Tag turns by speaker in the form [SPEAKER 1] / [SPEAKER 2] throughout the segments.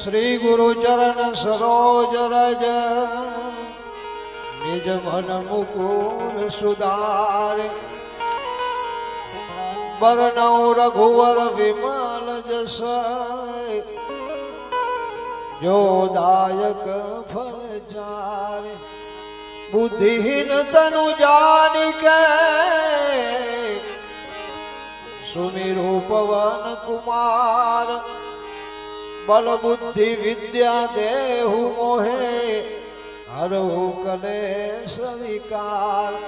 [SPEAKER 1] श्री गुरु चरण सरोज रज। निज मन मुकुर सुधार। बरनऊ रघुवर विमल जस जो दायक फल चार। बुद्धिहीन तनु जान के। सुमिरु पवन कुमार। बल बुद्धि विद्या देहु मोहे। हरहु कले स्वीकार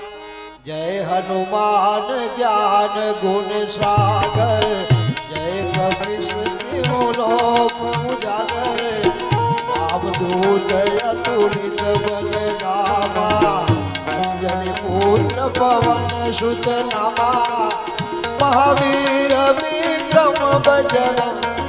[SPEAKER 1] जय हनुमान ज्ञान गुण सागर। जय लोक राम दूत अतुलित बल दामा अंजलि पवन सुत महावीर विक्रम बजरंग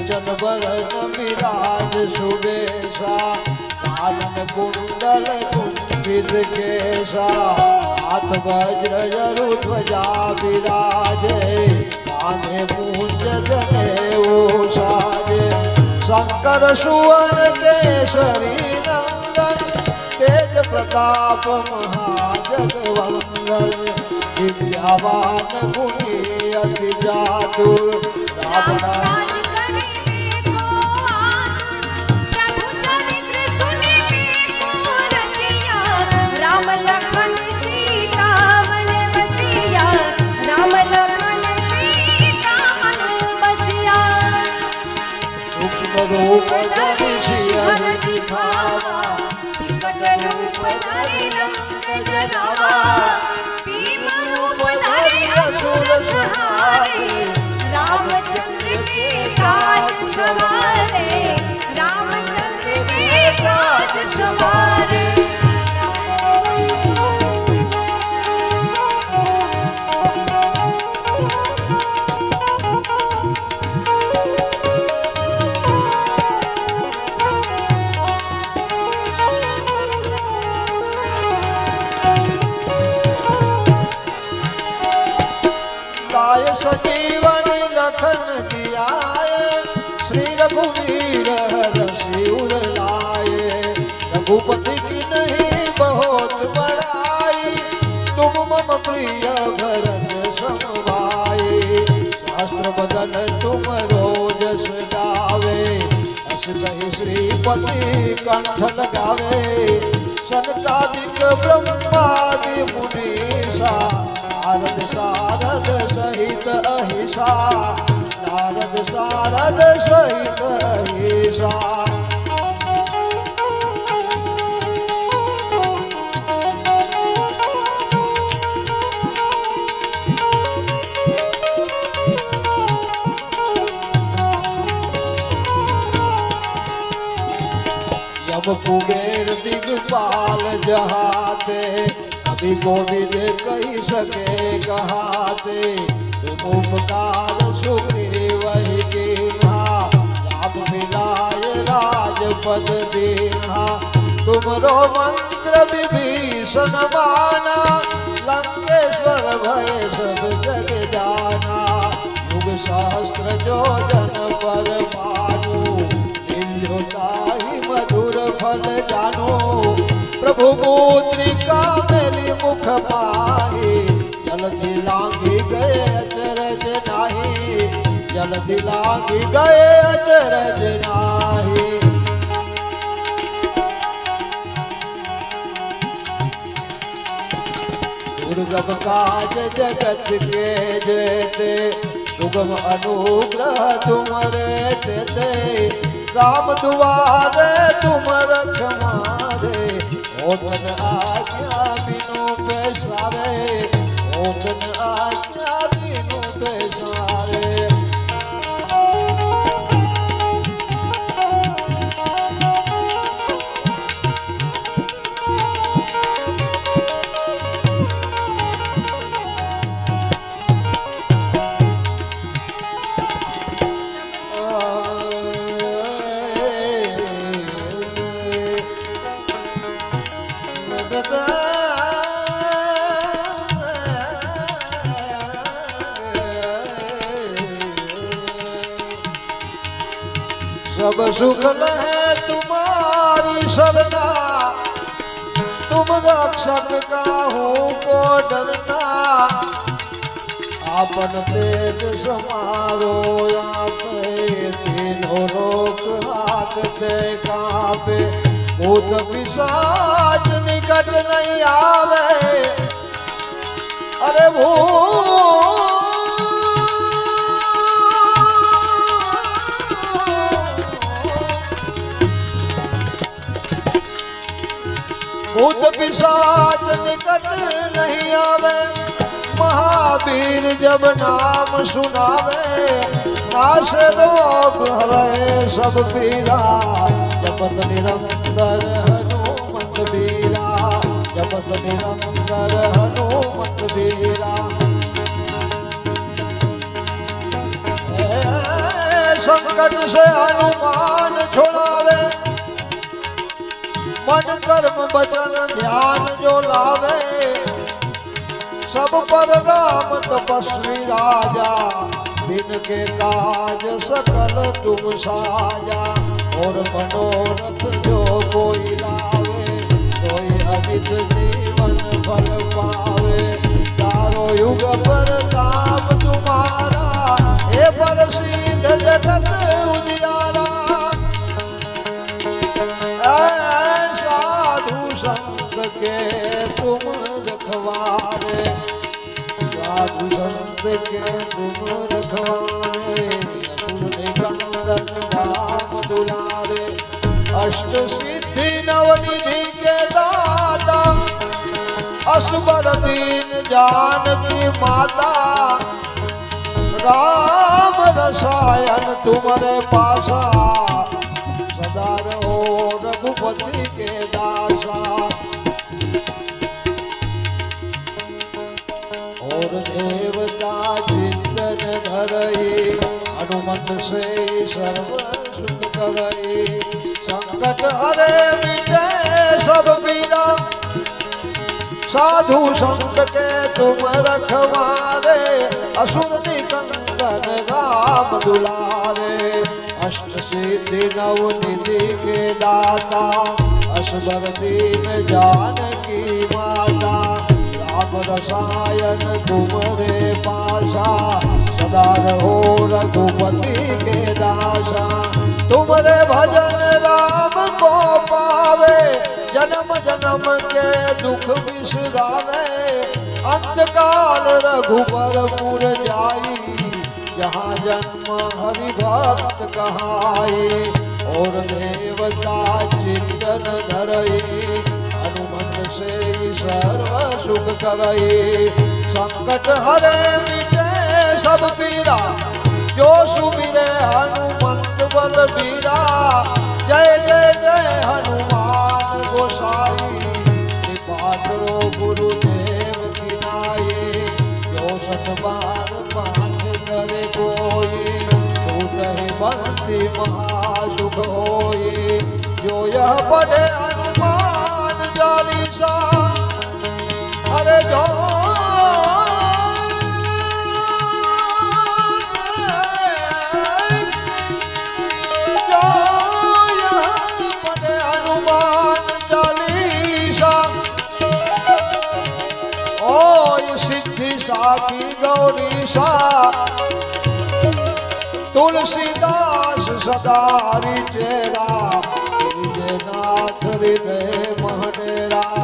[SPEAKER 1] કંચન બરન વિરાજ સુબેશા કાનન કુંડલ કુંભિત કેશા હાથ વજ્ર જરુ ધ્વજા વિરાજે કાને પૂંજ જનેઉ સાજે શંકર સુવર્ણ કેસરી નંદન તેજ પ્રતાપ મહાજગવંદન વિદ્યાવાન ગુણી અતિ ચાતુર રામ रूप धरि शिवर
[SPEAKER 2] दिखावा विकट रूप धरि रंग जनावा भीम रूप धरि असुर सहारे रामचंद्र के काज सवारे, रामचंद्र के काज सवारे।
[SPEAKER 1] પતિ કંઠ લગાવે સનકાદિક બ્રહ્માદિ મુનિષા નારદ સારદ સહિત અહિષા નારદ સારદ સહિત અહિષા. यम कुबेर दिगपाल जहाते अभी गोविंद कही सके कहाते। तुम उपकार सुग्रीव ही कीन्हा राम मिलाय राजपद दीन्हा तुमरो मंत्र विभीषण माना लंकेश्वर भय सब जग जाना। प्रभु मुद्रिका मेरी मुख पाही जलधि लांगी गए अचरज नाही जलधि लांगी गए अचरज नाही दुर्गम काज जगत के जेते सुगम अनुग्रह तुमरे तेते राम दुआरे तुम रखमारे મોતન આજ सब सुख है तुम्हारी सरना तुम रक्षक का हो को डरना। आपन तेज समारो तीन तीनों रोक हाथ पे कापे। भूत पिशाच જ નહીં આવે. અરે ભૂ ભૂત પિશાચ નિકટ નહીં આવે. મહાવીર જબ નામ સુનાવે. નાશ રોગ હરે સબ પીરા. જપત નિરંતર जपत निरंतर हनुमत बीरा ए, संकट से हनुमान छुड़ावे मन कर्म वचन ध्यान जो लावे सब पर राम तपस्वी राजा दिन के काज सकल तुम साजा और मनोरथ जो कोई लावे સહિત જીવન ફલ પાવે તારો યુગ પર તાપ તુમારા. હે પર સિદ્ધ જગત ઉજિયારા. સાધુ સંત કે અષ્ટ સિદ્ધિ નવનિધિ કે असबर दीन जानकी माता। राम रसायन तुम्हारे पासा। सदा रहो रघुपति के दासा। और देवता चिंतन धरई, हनुमत से सर्व सुख करई। संकट हरे मिटे सब पीरा साधु संत के तुम रखवारे असुर कंदन राम दुलारे। अष्ट सिद्धि नव निधि के दाता असबर दीन जान की माता। राम रसायन तुम्हारे पासा, सदा रहो रघुपति के दासा। तुम्हारे भजन राम को पावे जन्म जन्म के दुख बिसरावे। अंतकाल रघुबर पुर जाई। जहाँ जन्म हरि भक्त कहाई और देवता चिंतन धरई। हनुमत से सर्व सुख करई। संकट हरे मिटे सब पीरा जो सुमिरे हनुमंत बल बीरा जय जय जय हनुमान। પડે હનુમાન ચાલીસા. અરે જો. સાખી ગૌરી સા તુલસીદાસ સદારી ચેરા. દે મહનેરા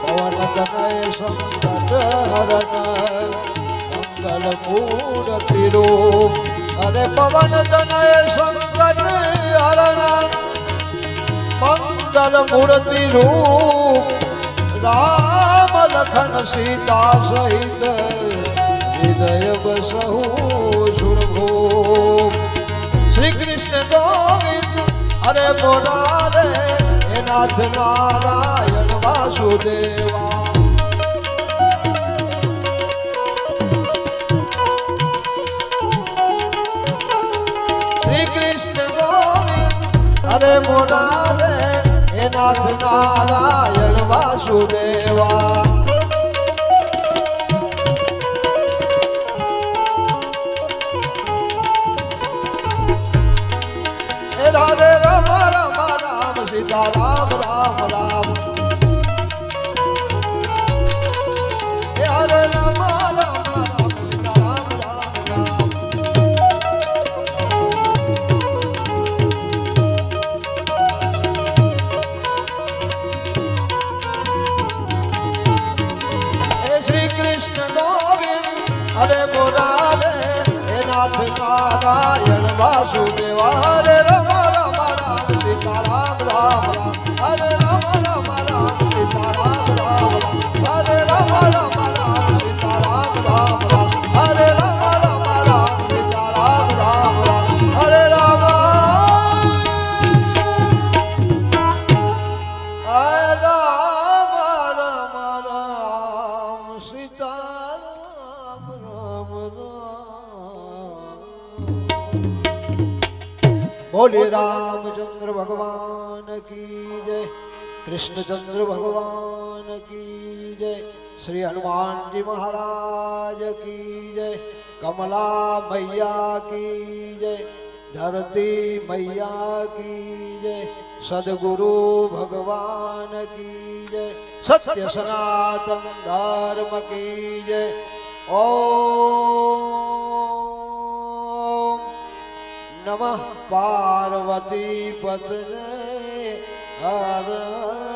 [SPEAKER 1] પવન જનય સંકટ હરણ મંગલ મૂર્તિ રૂપ અરે પવન જનય સંકટ હરણ મંગલ મૂર્તિ રૂપ રામ લખન સીતા સહિત હૃદય બસહુ સુરભો શ્રી કૃષ્ણ ગોવિંદ અરે મોરારે નાથ નારાયણ વાસુદેવા શ્રી કૃષ્ણ ગોવિંદ અરે મોરા રે હે નાથ નારાયણ વાસુદેવા સીતા રામ રામ રામ. रामचंद्र भगवान की जय। कृष्णचंद्र भगवान की जय। श्री हनुमान जी महाराज की जय। कमला मैया की जय। धरती मैया की जय। सदगुरु भगवान की जय। सत्य सनातन धर्म की जय। ओ પાર્વતી પતરે હર હર